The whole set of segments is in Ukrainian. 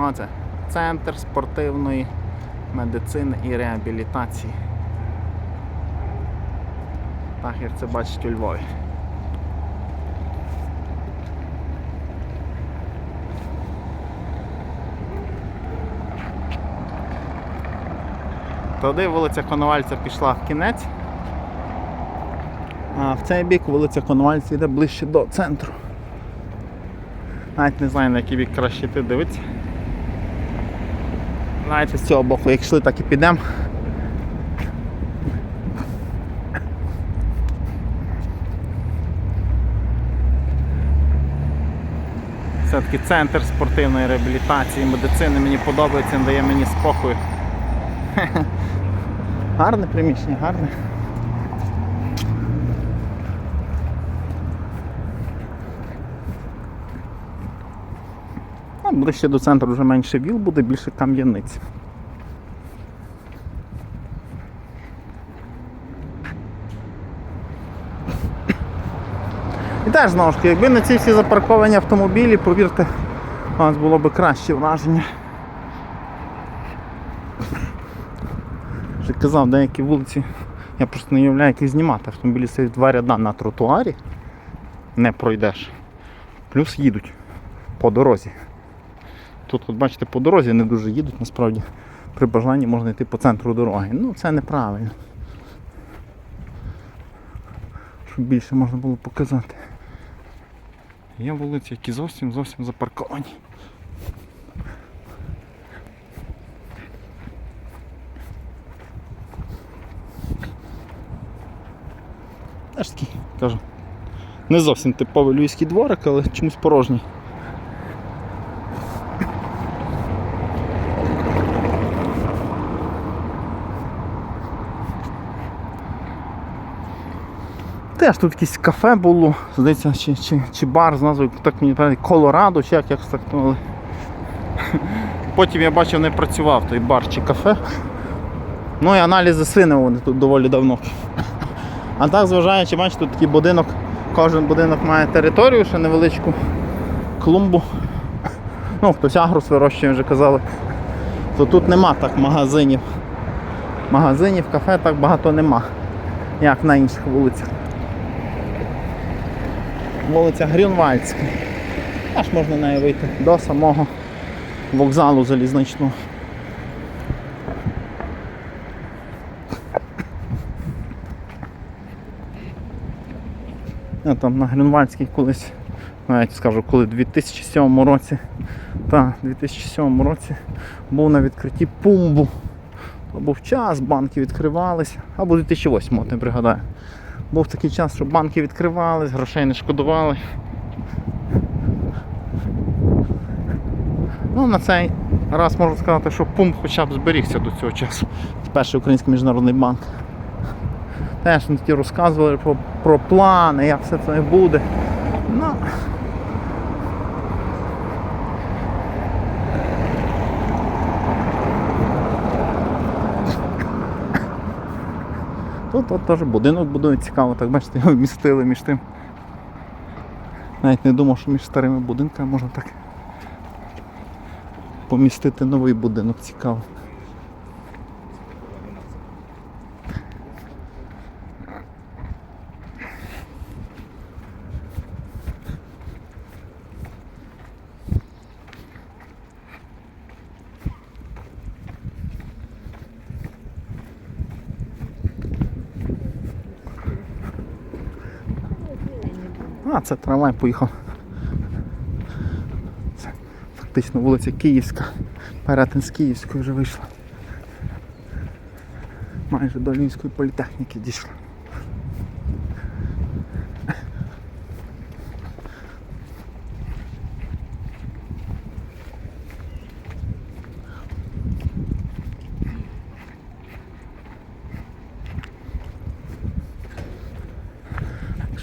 Оце центр спортивної медицини і реабілітації. Так як це бачить у Львові. Туди вулиця Коновальця пішла в кінець. А в цей бік вулиця Коновальця йде ближче до центру. Навіть не знаю на який бік краще йти дивитися. Знаєте, з цього боку, як йшли, так і підемо. Все-таки центр спортивної реабілітації, медицини мені подобається, він дає мені спокою. Гарне приміщення, гарне. А ближче до центру вже менше віл буде, більше кам'яниць. І теж знову ж таки, якби не ці всі запарковані автомобілі, повірте, у нас було б краще враження. Вже казав, деякі вулиці, я просто не уявляю, як їх знімати. Автомобілі стоять два ряда на тротуарі, не пройдеш. Плюс їдуть по дорозі. Тут, от бачите, по дорозі не дуже їдуть, насправді при бажанні можна йти по центру дороги. Ну це неправильно. Щоб більше можна було показати. Є вулиці, які зовсім зовсім запарковані. Теж такий, кажу, не зовсім типовий львівський дворик, але чомусь порожній. Теж тут якесь кафе було, здається, чи, чи, чи бар з назвою так мені Колорадо, чи як якось так думали. Потім я бачив, не працював той бар чи кафе. Ну і аналізи свинив вони тут доволі давно. А так, зважаючи, бачите, тут такий будинок, кожен будинок має територію, ще невеличку клумбу. Ну, хтось агрус вирощує, вже казали. То тут нема так магазинів. Магазинів, кафе так багато нема, як на інших вулицях. Вулиця Грюнвальдська. Аж можна нею вийти до самого вокзалу залізничного. Я там на Грюнвальдській колись, навіть скажу, коли в 2007 році, та, 2007 році був на відкритті пумбу. То був час, банки відкривалися, або 2008 от не пригадаю. Був такий час, що банки відкривались, грошей не шкодували. Ну, на цей раз можу сказати, що пункт хоча б зберігся до цього часу. Перший український міжнародний банк. Теж вони тоді розказували про, про плани, як все це буде. Ну, Тут от теж будинок будують цікаво, так бачите, його вмістили між тим. Навіть не думав, що між старими будинками можна так помістити новий будинок цікаво. А, це трамвай поїхав. Це фактично вулиця Київська. Перетин з Київської вже вийшла. Майже до Львівської політехніки дійшла.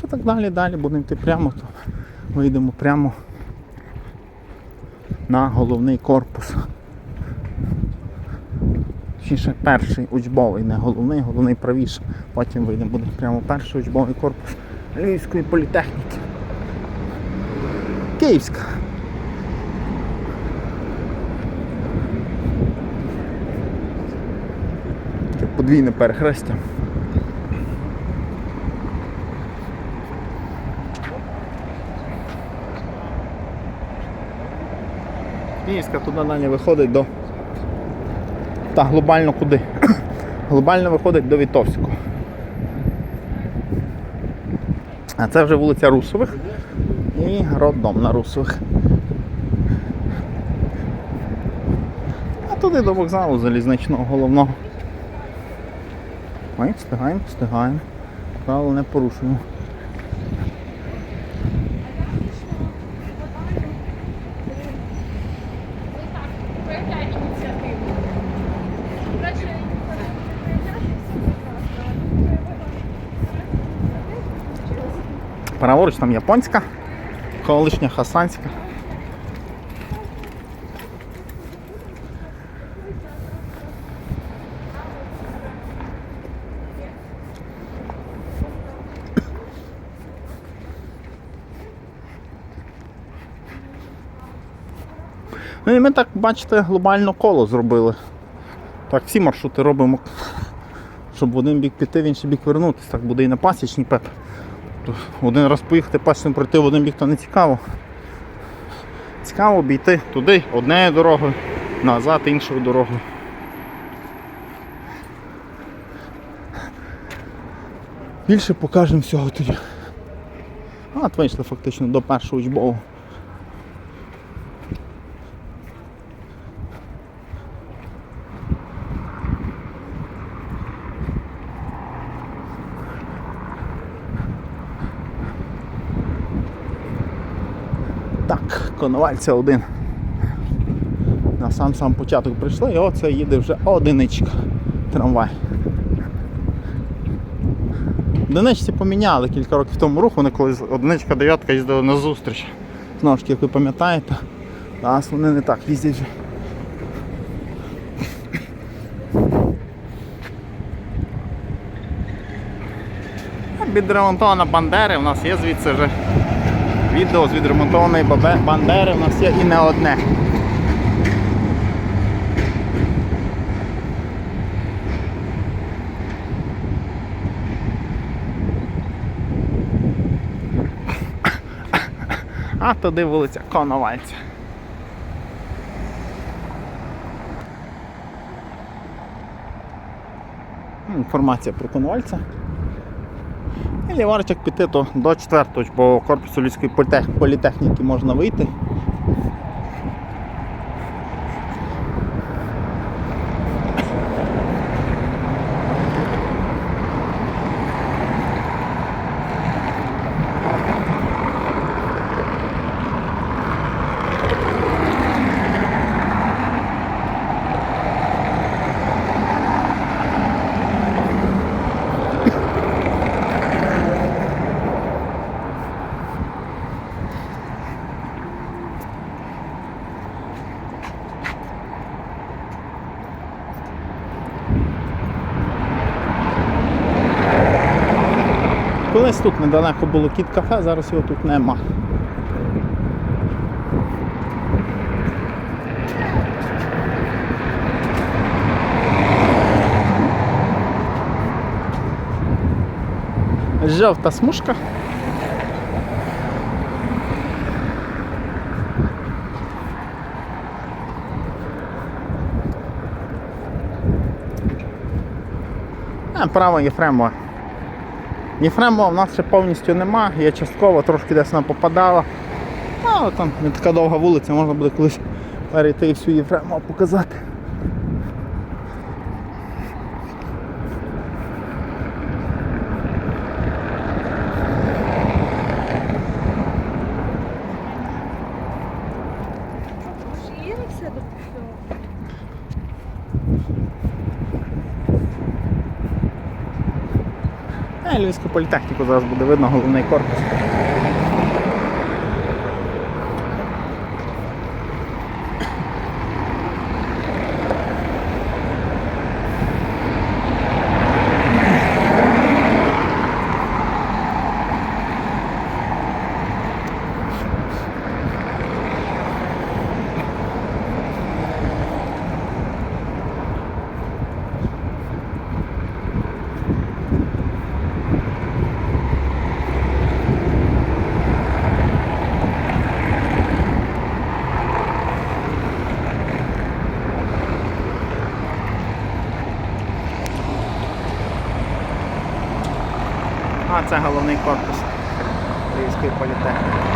Якщо так далі, далі будемо йти прямо, то вийдемо прямо на головний корпус. Чи ще перший учбовий, не головний, головний правіше. Потім вийдемо, буде прямо перший учбовий корпус Львівської політехніки. Київська. Подвійне перехрестя. Київська туди Даня виходить до. Та глобально куди? глобально виходить до Вітовського. А це вже вулиця Русових і роддом на Русових. А туди до вокзалу залізничного головного. Ми встигаємо, встигаємо. Правила не порушуємо. Проявляй ініціативу. Краще проявляти все Праворуч там японська, колишня хасанська. Ну і ми так, бачите, глобально коло зробили. Так, всі маршрути робимо, щоб в один бік піти, в інший бік вернутися. Так буде і на пасічній пеп. То Один раз поїхати, першим пройти в один бік, то не цікаво. Цікаво обійти туди однією дорогою, назад іншою дорогою. Більше покажемо всього тоді. От вийшли фактично до першого учбового. Так, Коновальця один. На сам сам початок прийшли і оце їде вже одиничка трамвай. Одиничці поміняли кілька років тому рух, вони колись одиничка дев'ятка їздили на зустріч. Знову ж таки, як ви пам'ятаєте, зараз вони не так їздять вже. Відремонтована Бандери, у нас є звідси вже відео з відремонтованої Бандери, у нас є і не одне. А туди вулиця Коновальця. Інформація про Коновальця. І ліворуч піти, то до 4-го, бо корпусу людської політехніки можна вийти. Колись тут недалеко було кіт кафе, зараз його тут нема. Жовта смужка. А, право Єфремова. Єфремова в нас ще повністю нема, є частково, трошки десь вона попадала. Ну, там не така довга вулиця, можна буде колись перейти і всю Єфремову показати. Е, Львівську політехніку зараз буде видно, головний корпус. А це головний корпус Київської політехніки.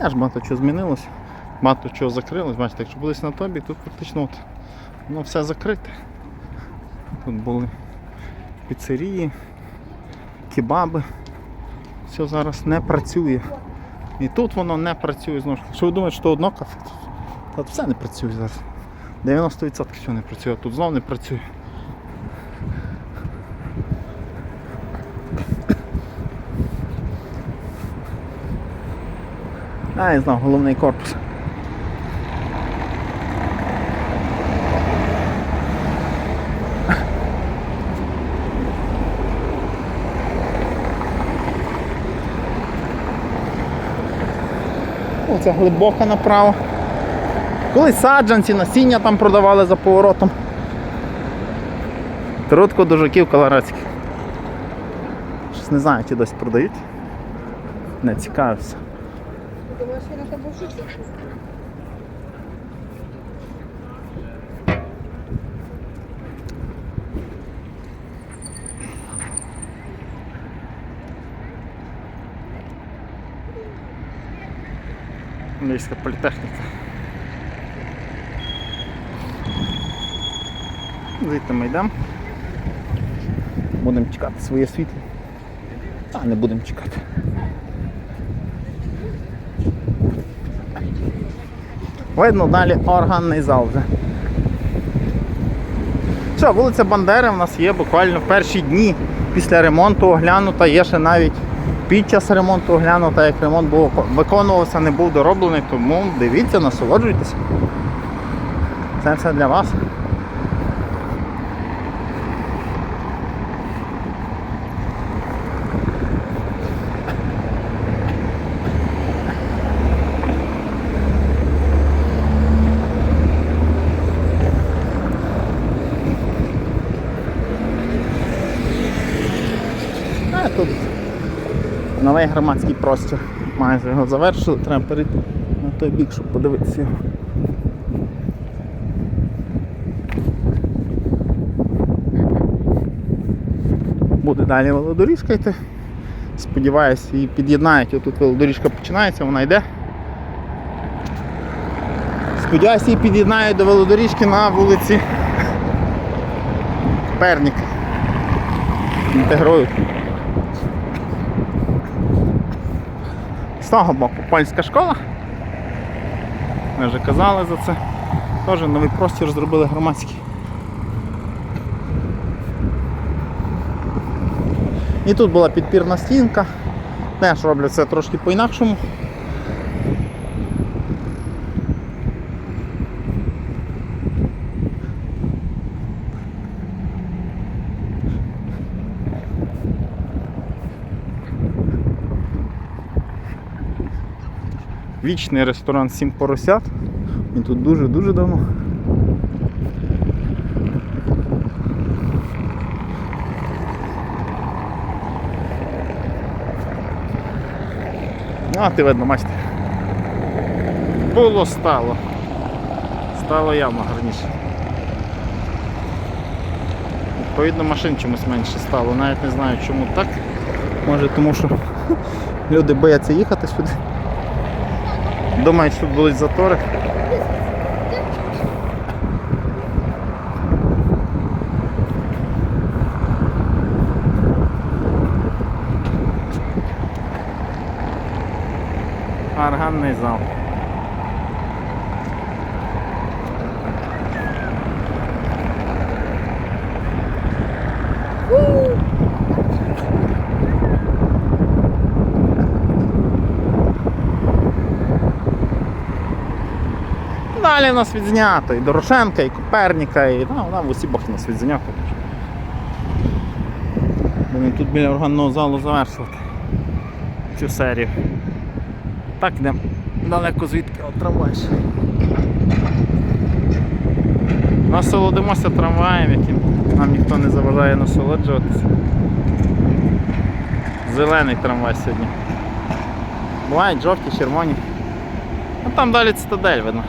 Аж багато чого змінилось, багато чого закрилось. Бачите, якщо були на тобі, тут фактично от, воно все закрите. Тут були піцерії, кебаби. Все зараз не працює. І тут воно не працює знову ж таки. Що ви думаєте, що одно кафе? Тут все не працює зараз. 90% всього не працює, а тут знов не працює. А, я знав, головний корпус. Оце глибока направо. Колись саджанці, насіння там продавали за поворотом. Трудко дужаків колорадських. Щось не знаю, чи досі продають. Не цікавився. Думаєш, я на Львівська політехніка. Звідти ми йдемо. Будемо чекати своє світло. А не будемо чекати. Видно далі органний зал вже. Що, вулиця Бандери в нас є буквально в перші дні після ремонту оглянута, є ще навіть під час ремонту оглянута, як ремонт був виконувався, не був дороблений, тому дивіться, насолоджуйтесь. Це все для вас. А тут новий громадський простір. Майже його завершили, треба перейти на той бік, щоб подивитися його. Буде далі велодоріжка йти. Сподіваюсь, її під'єднають. Отут велодоріжка починається, вона йде. Сподіваюсь, її під'єднають до велодоріжки на вулиці Пернік. Інтегрують. З того боку польська школа. Ми вже казали за це. Теж новий простір зробили громадський. І тут була підпірна стінка. Теж роблять це трошки по-інакшому. Вічний ресторан Сім поросят. Він тут дуже-дуже давно. Ну, А, ти видно, бачите. Було стало. Стало явно гарніше. Відповідно, машин чомусь менше стало. Навіть не знаю чому так. Може тому що люди бояться їхати сюди. Думають, що тут були затори. Арганний зал. Далі нас відзнято і Дорошенка, і Коперніка, і ну, вона усі боки нас відзнято. Будемо тут біля органного залу завершувати цю серію. Так йдемо далеко звідки от трамвай. Насолодимося трамваєм, яким нам ніхто не заважає насолоджуватися. Зелений трамвай сьогодні. Бувають жовті, червоні. Ну там далі цитадель видно.